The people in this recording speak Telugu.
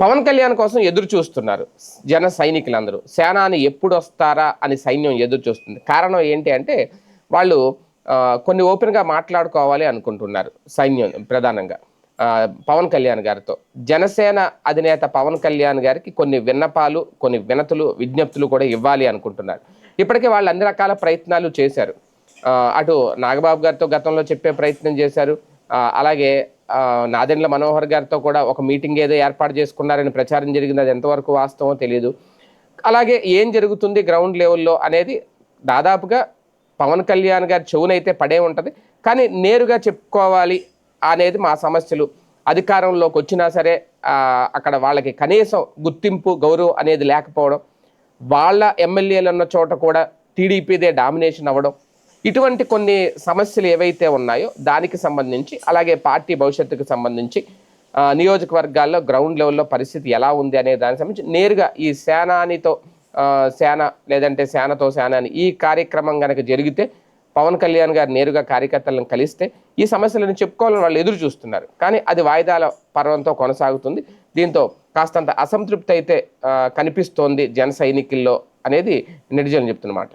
పవన్ కళ్యాణ్ కోసం ఎదురు చూస్తున్నారు జన సైనికులందరూ. సేనాని ఎప్పుడు వస్తారా అని సైన్యం ఎదురు చూస్తుంది. కారణం ఏంటి అంటే వాళ్ళు కొన్ని ఓపెన్గా మాట్లాడుకోవాలి అనుకుంటున్నారు సైన్యం ప్రధానంగా. పవన్ కళ్యాణ్ గారితో. జనసేన అధినేత పవన్ కళ్యాణ్ గారికి కొన్ని విన్నపాలు కొన్ని వినతులు విజ్ఞప్తులు కూడా ఇవ్వాలి అనుకుంటున్నారు. ఇప్పటికే వాళ్ళు అన్ని రకాల ప్రయత్నాలు చేశారు. అటు నాగబాబు గారితో గతంలో చెప్పే ప్రయత్నం చేశారు. అలాగే నాదెండ్ల మనోహర్ గారితో కూడా ఒక మీటింగ్ ఏదో ఏర్పాటు చేసుకున్నారని ప్రచారం జరిగింది. అది ఎంతవరకు వాస్తవమో తెలియదు అలాగే ఏం జరుగుతుంది గ్రౌండ్ లెవెల్లో అనేది దాదాపుగా పవన్ కళ్యాణ్ గారి చెవునైతే పడే ఉంటుంది. కానీ నేరుగా చెప్పుకోవాలి అనేది మా సమస్యలు. అధికారంలోకి వచ్చినా సరే అక్కడ వాళ్ళకి కనీసం గుర్తింపు గౌరవం అనేది లేకపోవడం వాళ్ళ ఎమ్మెల్యేలు ఉన్న చోట కూడా టీడీపీదే డామినేషన్ అవ్వడం ఇటువంటి కొన్ని సమస్యలు ఏవైతే ఉన్నాయో దానికి సంబంధించి అలాగే పార్టీ భవిష్యత్తుకు సంబంధించి నియోజకవర్గాల్లో గ్రౌండ్ లెవెల్లో పరిస్థితి ఎలా ఉంది అనే దానికి సంబంధించి నేరుగా ఈ సేనానితో సేన లేదంటే సేనతో సేనాని ఈ కార్యక్రమం కనుక జరిగితే పవన్ కళ్యాణ్ గారు నేరుగా కార్యకర్తలను కలిస్తే ఈ సమస్యలను చెప్పుకోవాలని వాళ్ళు ఎదురు చూస్తున్నారు. కానీ అది వాయిదాల పర్వంతో కొనసాగుతుంది. దీంతో కాస్తంత అసంతృప్తి అయితే కనిపిస్తోంది జన సైనికుల్లో అనేది నెటిజన్లు చెప్తున్నమాట